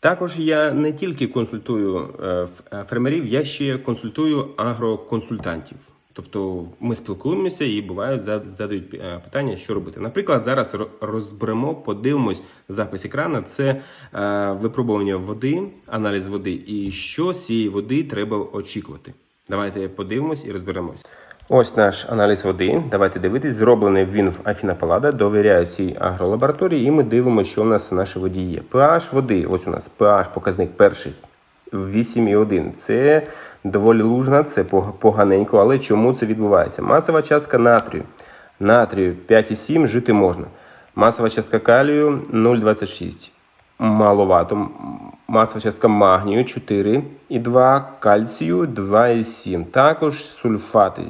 Також я не тільки консультую е, е, фермерів, я ще консультую агроконсультантів. Тобто ми спілкуємося і бувають зад- задають е, питання, що робити. Наприклад, зараз розберемо, подивимось запис екрану. Це випробування води, аналіз води, і що з цієї води треба очікувати. Давайте подивимось і розберемось. Ось наш аналіз води. Давайте дивитись. Зроблений він в Афіна Палада. Довіряю цій агролабораторії, і ми дивимося, що у нас в нашій воді є. pH води. Ось у нас pH показник перший. 8,1. Це доволі лужна, це поганенько, але чому це відбувається? Масова частка натрію. Натрію 5,7 жити можна. Масова частка калію 0,26. Маловато. Масова частка магнію 4,2, кальцію 2,7. Також сульфати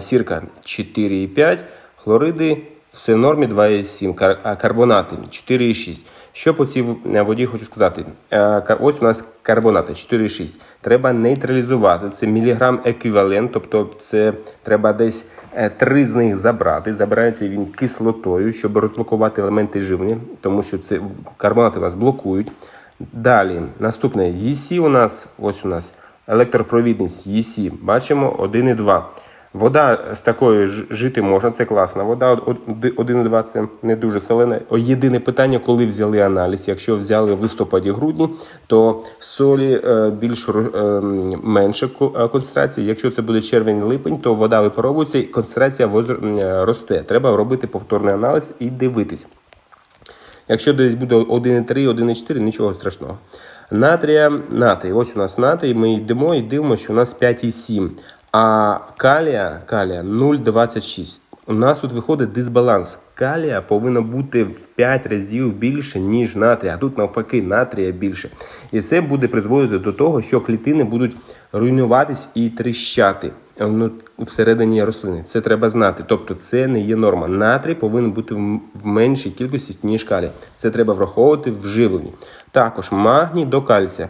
сірка 4,5, хлориди все в нормі 2,7, а карбонати 4,6. Що по цій е, воді хочу сказати? Е, Ось у нас карбонати 4,6. Треба нейтралізувати. Це міліграм еквівалент, тобто це треба десь е, три з них забрати. Забирається він кислотою, щоб розблокувати елементи живлення, тому що це карбонати у нас блокують. Далі, наступне ЄСі у нас, ось у нас електропровідність ЄСі. Бачимо 1,2. Вода з такою жити можна, це класна. Вода од- од- 1,2 це не дуже солена. Єдине питання, коли взяли аналіз. Якщо взяли в листопаді-грудні, то солі е, більш е, менше е, концентрації. Якщо це буде червень-липень, то вода випаровується і концентрація росте. Треба робити повторний аналіз і дивитись. Якщо десь буде 1,3, 1,4, нічого страшного. Натрія, натрій. Ось у нас натрій, ми йдемо і дивимося, що у нас 5,7. А калія, калія 0,26. У нас тут виходить дисбаланс. Калія повинно бути в 5 разів більше, ніж натрія. А тут навпаки натрія більше. І це буде призводити до того, що клітини будуть руйнуватись і тріщати всередині рослини. Це треба знати. Тобто це не є норма. Натрій повинен бути в меншій кількості, ніж калій. Це треба враховувати в живленні. Також магній до кальція.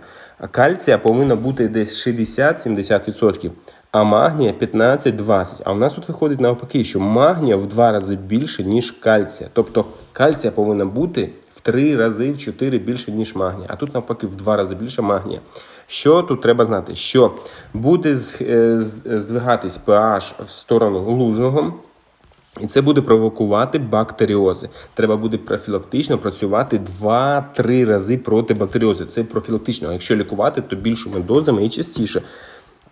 Кальція повинна бути десь 60-70%, а магнія 15-20%. А в нас тут виходить навпаки, що магнія в два рази більше, ніж кальція. Тобто кальція повинна бути в три рази, в чотири більше, ніж магнія. А тут навпаки в два рази більше магнія. Що тут треба знати? Що буде е, здвигатись pH в сторону лужного, і це буде провокувати бактеріози. Треба буде профілактично працювати 2-3 рази проти бактеріози. Це профілактично. А якщо лікувати, то більшими дозами і частіше.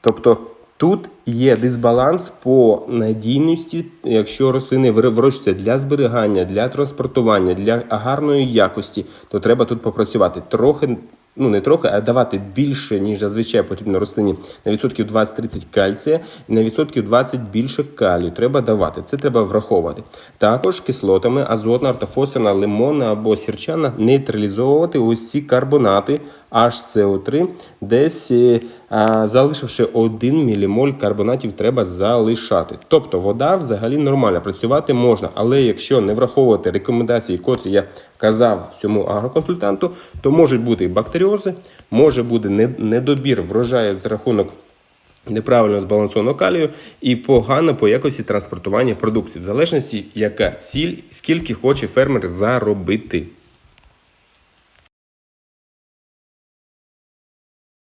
Тобто тут є дисбаланс по надійності, якщо рослини вир- вирощуються для зберігання, для транспортування, для гарної якості, то треба тут попрацювати трохи. Ну, не трохи, а давати більше, ніж зазвичай потрібно рослині на відсотків 20-30 кальція і на відсотків 20 більше калію. Треба давати. Це треба враховувати. Також кислотами азотна, ортофосфорна, лимонна або сірчана нейтралізовувати ось ці карбонати HCO3, десь е, залишивши 1 мілімоль карбонатів, треба залишати. Тобто вода взагалі нормальна, працювати можна, але якщо не враховувати рекомендації, котрі я казав цьому агроконсультанту, то можуть бути бактеріози, може бути недобір врожаю за рахунок неправильно збалансованого калію і погано по якості транспортування продукції, в залежності, яка ціль, скільки хоче фермер заробити.